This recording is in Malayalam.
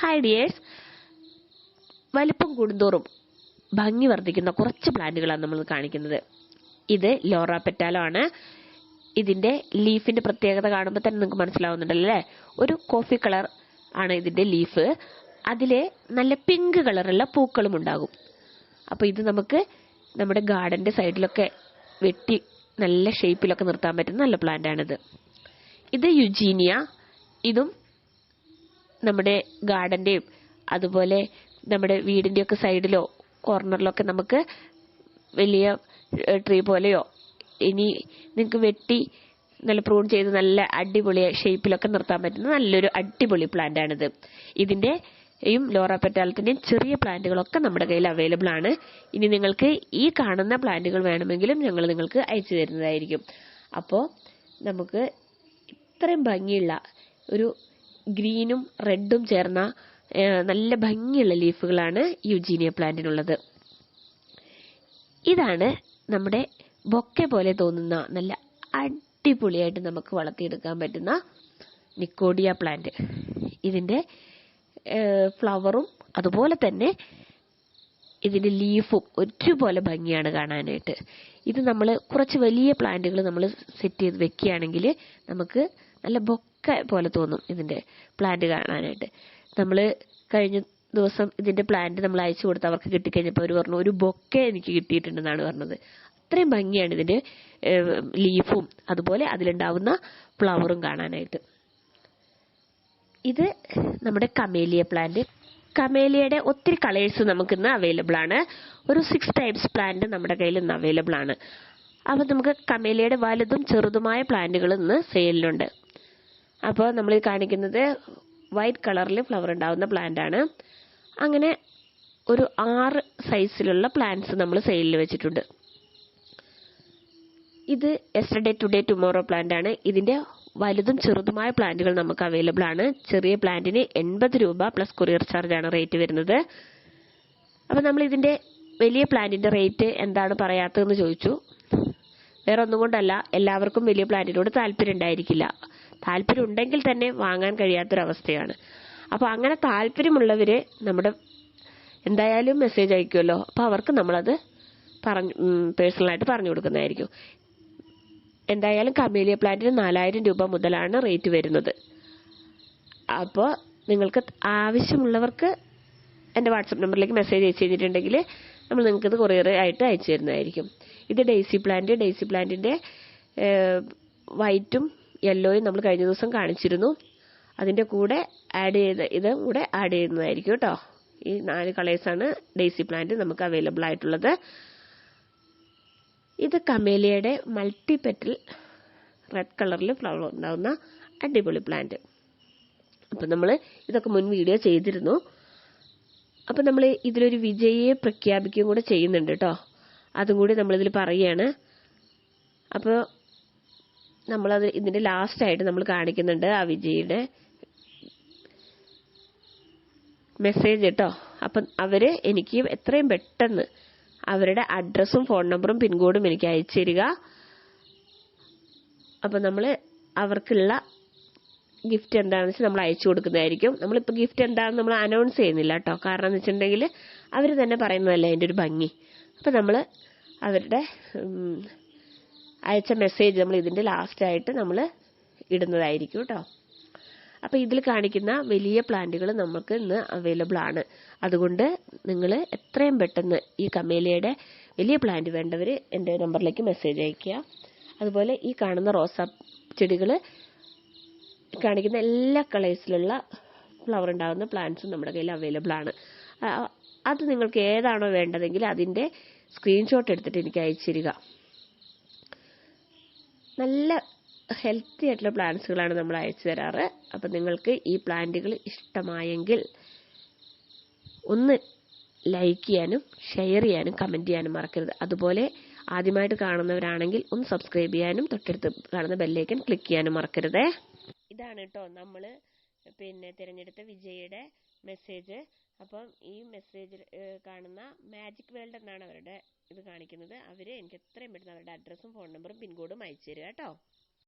ഹായ് ഡിയേഴ്സ് വലിപ്പം കൂടുന്തോറും ഭംഗി വർദ്ധിക്കുന്ന കുറച്ച് പ്ലാന്റുകളാണ് നമ്മൾ കാണിക്കുന്നത്. ഇത് ലോറ പെറ്റാലോ ആണ്. ഇതിന്റെ ലീഫിന്റെ പ്രത്യേകത കാണുമ്പോൾ തന്നെ നിങ്ങൾക്ക് മനസ്സിലാവുന്നുണ്ടല്ലോ? ഒരു കോഫി കളർ ആണ് ഇതിന്റെ ലീഫ്. അതിലെ നല്ല പിങ്ക് കളറുള്ള പൂക്കളും ഉണ്ടാകും. അപ്പോൾ ഇത് നമുക്ക് നമ്മുടെ ഗാർഡന്റെ സൈഡിലൊക്കെ വെട്ടി നല്ല ഷേപ്പിലൊക്കെ നിർത്താൻ പറ്റുന്ന നല്ല പ്ലാന്റ് ആണിത് ഇത് യുജീനിയ. ഇതും നമ്മുടെ ഗാർഡന്റെയും അതുപോലെ നമ്മുടെ വീടിന്റെ ഒക്കെ സൈഡിലോ കോർണറിലൊക്കെ നമുക്ക് വലിയ ട്രീ പോലെയോ ഇനി നിങ്ങൾക്ക് വെട്ടി നല്ല പ്രൂൺ ചെയ്ത് നല്ല അടിപൊളി ഷേപ്പിലൊക്കെ നിർത്താൻ പറ്റുന്ന നല്ലൊരു അടിപൊളി പ്ലാന്റ് ആണിത് ഇതിന്റെ യും ലോറ പെറ്റാലത്തിന്റെയും ചെറിയ പ്ലാന്റുകളൊക്കെ നമ്മുടെ കയ്യിൽ അവൈലബിൾ ആണ്. ഇനി നിങ്ങൾക്ക് ഈ കാണുന്ന പ്ലാന്റുകൾ വേണമെങ്കിലും ഞങ്ങൾ നിങ്ങൾക്ക് അയച്ചു തരുന്നതായിരിക്കും. അപ്പോൾ നമുക്ക് ഇത്രയും ഭംഗിയുള്ള ഒരു ഗ്രീനും റെഡും ചേർന്ന നല്ല ഭംഗിയുള്ള ലീഫുകളാണ് യുജീനിയ പ്ലാന്റിനുള്ളത്. ഇതാണ് നമ്മുടെ ബൊക്കെ പോലെ തോന്നുന്ന നല്ല അടിപൊളിയായിട്ട് നമുക്ക് വളർത്തിയെടുക്കാൻ പറ്റുന്ന നിക്കോഡിയ പ്ലാന്റ്. ഇതിന്റെ ഫ്ലവറും അതുപോലെ തന്നെ ഇതിന്റെ ലീഫും ഒരുപോലെ ഭംഗിയാണ് കാണാനായിട്ട്. ഇത് നമ്മൾ കുറച്ച് വലിയ പ്ലാന്റുകൾ നമ്മൾ സെറ്റ് ചെയ്ത് വെക്കുകയാണെങ്കിൽ നമുക്ക് നല്ല ബൊക്ക പോലെ തോന്നും ഇതിന്റെ പ്ലാന്റ് കാണാനായിട്ട്. നമ്മൾ കഴിഞ്ഞ ദിവസം ഇതിന്റെ പ്ലാന്റ് നമ്മൾ അയച്ചു കൊടുത്ത് അവർക്ക് കിട്ടിക്കഴിഞ്ഞപ്പോൾ അവർ പറഞ്ഞു ഒരു ബൊക്കെ എനിക്ക് കിട്ടിയിട്ടുണ്ടെന്നാണ് പറഞ്ഞത്. അത്രയും ഭംഗിയാണ് ഇതിന്റെ ലീഫും അതുപോലെ അതിലുണ്ടാവുന്ന ഫ്ലവറും കാണാനായിട്ട്. ഇത് നമ്മുടെ കമേലിയ പ്ലാന്റ് കമേലിയയുടെ ഒത്തിരി കളേഴ്സ് നമുക്ക് ഇന്ന് അവൈലബിൾ ആണ്. ഒരു സിക്സ് ടൈപ്സ് പ്ലാന്റ് നമ്മുടെ കയ്യിൽ ഇന്ന് അവൈലബിൾ ആണ്. അപ്പൊ നമുക്ക് കമേലിയയുടെ വലുതും ചെറുതുമായ പ്ലാന്റുകൾ ഇന്ന് സെയിലിലുണ്ട് അപ്പോൾ നമ്മൾ കാണിക്കുന്നത് വൈറ്റ് കളറിൽ ഫ്ലവർ ഉണ്ടാവുന്ന പ്ലാന്റ് ആണ്. അങ്ങനെ ഒരു ആറ് സൈസിലുള്ള പ്ലാന്റ്സ് നമ്മൾ സെയിലിൽ വെച്ചിട്ടുണ്ട്. ഇത് എസ്റ്റർഡേ ടുഡേ ടുമോറോ പ്ലാന്റ് ആണ്. ഇതിന്റെ വലുതും ചെറുതുമായ പ്ലാന്റുകൾ നമുക്ക് അവൈലബിൾ ആണ്. ചെറിയ പ്ലാന്റിന് എൺപത് രൂപ പ്ലസ് കൊറിയർ ചാർജ് ആണ് റേറ്റ് വരുന്നത്. അപ്പോൾ നമ്മൾ ഇതിന്റെ വലിയ പ്ലാന്റിന്റെ റേറ്റ് എന്താണ് പറയാത്തതെന്ന് ചോദിച്ചു. വേറെ ഒന്നും കൊണ്ടല്ല എല്ലാവർക്കും വലിയ പ്ലാന്റിനോട് താല്പര്യം ഉണ്ടായിരിക്കില്ല. താല്പര്യം ഉണ്ടെങ്കിൽ തന്നെ വാങ്ങാൻ കഴിയാത്തൊരവസ്ഥയാണ്. അപ്പോൾ അങ്ങനെ താല്പര്യമുള്ളവര് നമ്മുടെ എന്തായാലും മെസ്സേജ് അയക്കുമല്ലോ അപ്പോൾ അവർക്ക് നമ്മളത് പറഞ്ഞു പേഴ്സണലായിട്ട് പറഞ്ഞു കൊടുക്കുന്നതായിരിക്കും. എന്തായാലും കമേലിയ പ്ലാന്റിന് നാലായിരം രൂപ മുതലാണ് റേറ്റ് വരുന്നത്. അപ്പോൾ നിങ്ങൾക്ക് ആവശ്യമുള്ളവർക്ക് എന്റെ വാട്സപ്പ് നമ്പറിലേക്ക് മെസ്സേജ് അയച്ചു കഴിഞ്ഞിട്ടുണ്ടെങ്കിൽ നമ്മൾ നിങ്ങൾക്ക് ഇത് കൊറിയർ ആയിട്ട് അയച്ചു തരുന്നതായിരിക്കും. ഇത് ഡെയ്സി പ്ലാന്റ്. ഡെയ്സി പ്ലാന്റിന്റെ വൈറ്റും യെല്ലോയും നമ്മൾ കഴിഞ്ഞ ദിവസം കാണിച്ചിരുന്നു. അതിന്റെ കൂടെ ആഡ് ചെയ്ത ഇതും കൂടെ ആഡ് ചെയ്യുന്നതായിരിക്കും കേട്ടോ. ഈ നാല് കളേഴ്സാണ് ഡെയ്സി പ്ലാന്റ് നമുക്ക് അവൈലബിൾ ആയിട്ടുള്ളത്. ഇത് കമേലിയയുടെ മൾട്ടി പെറ്റൽ റെഡ് കളറിൽ ഫ്ലവർ ഉണ്ടാകുന്ന അടിപൊളി പ്ലാന്റ് അപ്പം നമ്മൾ ഇതൊക്കെ മുൻ വീഡിയോ ചെയ്തിരുന്നു. അപ്പം നമ്മൾ ഇതിലൊരു വിജയിയെ പ്രഖ്യാപിക്കുകയും കൂടെ ചെയ്യുന്നുണ്ട് കേട്ടോ. അതും കൂടി നമ്മളിതിൽ പറയുകയാണ്. അപ്പോൾ നമ്മളത് ലാസ്റ്റ് ആയിട്ട് നമ്മൾ കാണിക്കുന്നുണ്ട് ആ വിജയുടെ മെസ്സേജ് കേട്ടോ അപ്പം അവർ എനിക്ക് എത്രയും പെട്ടെന്ന് അവരുടെ അഡ്രസ്സും ഫോൺ നമ്പറും പിൻകോഡും എനിക്ക് അയച്ചു തരിക. അപ്പം നമ്മൾ അവർക്കുള്ള ഗിഫ്റ്റ് എന്താണെന്ന് വെച്ചാൽ നമ്മൾ അയച്ചു കൊടുക്കുന്നതായിരിക്കും. നമ്മളിപ്പോൾ ഗിഫ്റ്റ് എന്താണെന്ന് നമ്മൾ അനൗൺസ് ചെയ്യുന്നില്ല കേട്ടോ കാരണം എന്ന് വെച്ചിട്ടുണ്ടെങ്കിൽ അവർ തന്നെ പറയുന്നതല്ലേ അതിന്റെ ഒരു ഭംഗി. അപ്പം നമ്മൾ അവരുടെ അയച്ച മെസ്സേജ് നമ്മൾ ഇതിന്റെ ലാസ്റ്റായിട്ട് നമ്മൾ ഇടുന്നതായിരിക്കും കേട്ടോ അപ്പോൾ ഇതിൽ കാണിക്കുന്ന വലിയ പ്ലാന്റുകൾ നമുക്ക് ഇന്ന് അവൈലബിൾ ആണ്. അതുകൊണ്ട് നിങ്ങൾ എത്രയും പെട്ടെന്ന് ഈ കമേലയുടെ വലിയ പ്ലാന്റ് വേണ്ടവർ എന്റെ നമ്പറിലേക്ക് മെസ്സേജ് അയയ്ക്കുക. അതുപോലെ ഈ കാണുന്ന റോസാ ചെടികൾ കാണിക്കുന്ന എല്ലാ കളേഴ്സിലുള്ള ഫ്ലവർ ഉണ്ടാകുന്ന പ്ലാന്റ്സും നമ്മുടെ കയ്യിൽ അവൈലബിൾ ആണ്. അത് നിങ്ങൾക്ക് ഏതാണോ വേണ്ടതെങ്കിൽ അതിന്റെ സ്ക്രീൻഷോട്ട് എടുത്തിട്ട് എനിക്ക് അയച്ചു തരിക നല്ല ഹെൽത്തി ആയിട്ടുള്ള പ്ലാന്റ്സുകളാണ് നമ്മൾ അയച്ചു തരാറ്. അപ്പം നിങ്ങൾക്ക് ഈ പ്ലാന്റുകൾ ഇഷ്ടമായെങ്കിൽ ഒന്ന് ലൈക്ക് ചെയ്യാനും ഷെയർ ചെയ്യാനും കമന്റ് ചെയ്യാനും മറക്കരുത്. അതുപോലെ ആദ്യമായിട്ട് കാണുന്നവരാണെങ്കിൽ ഒന്ന് സബ്സ്ക്രൈബ് ചെയ്യാനും തൊട്ടടുത്ത് കാണുന്ന ബെല്ലേക്കൻ ക്ലിക്ക് ചെയ്യാനും മറക്കരുതേ. ഇതാണ് കേട്ടോ നമ്മൾ പിന്നെ തിരഞ്ഞെടുത്ത വിജയുടെ മെസ്സേജ് അപ്പം ഈ മെസ്സേജിൽ കാണുന്ന മാജിക് വേൾഡ് എന്നാണ് അവരുടെ ഇത് കാണിക്കുന്നത്. അവർ എനിക്ക് എത്രയും പെട്ടെന്ന് അവരുടെ അഡ്രസ്സും ഫോൺ നമ്പറും പിൻകോഡും അയച്ചു തരിക കേട്ടോ.